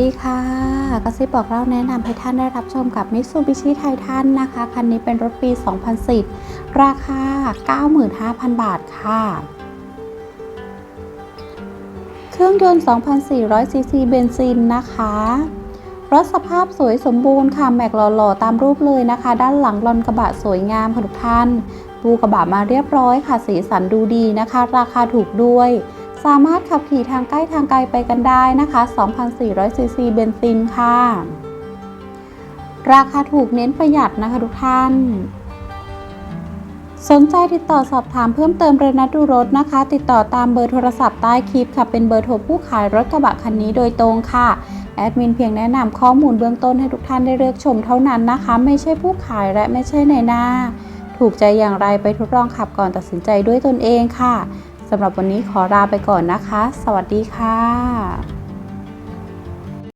ดีค่ะกระซิบบอกเล่าแนะนำให้ท่านได้รับชมกับ Mitsubishi Titan นะคะ คันนี้เป็นรถปี 2010 ราคา 95,000 บาทค่ะ เครื่องยนต์ 2,400 ซีซีเบนซินนะคะ รถสภาพสวยสมบูรณ์ค่ะ แม็กหล่อๆ ตามรูปเลยนะคะ ด้านหลังลอนกระบะสวยงามค่ะทุกท่านปูกระบะมาเรียบร้อยค่ะ สีสันดูดีนะคะ ราคาถูกด้วย สามารถขับขี่ทางใกล้ทางไกลไปกันได้นะคะ2,400ซีซีเบนซินค่ะ ราคาถูกเน้นประหยัดนะคะทุกท่าน สนใจติดต่อสอบถามเพิ่มเติมเรนัดดูรถนะคะ ติดต่อตามเบอร์โทรศัพท์ใต้คลิปค่ะ เป็นเบอร์โทรผู้ขายรถกระบะคันนี้โดยตรงค่ะแอดมินเพียงแนะนำข้อมูลเบื้องต้นให้ทุกท่านได้เลือกชมเท่านั้นนะคะ ไม่ใช่ผู้ขายและไม่ใช่ในหน้า ถูกใจอย่างไรไปทดลองขับก่อนตัดสินใจด้วยตนเองค่ะ สำหรับวันนี้ขอลาไปก่อนนะคะ สวัสดีค่ะ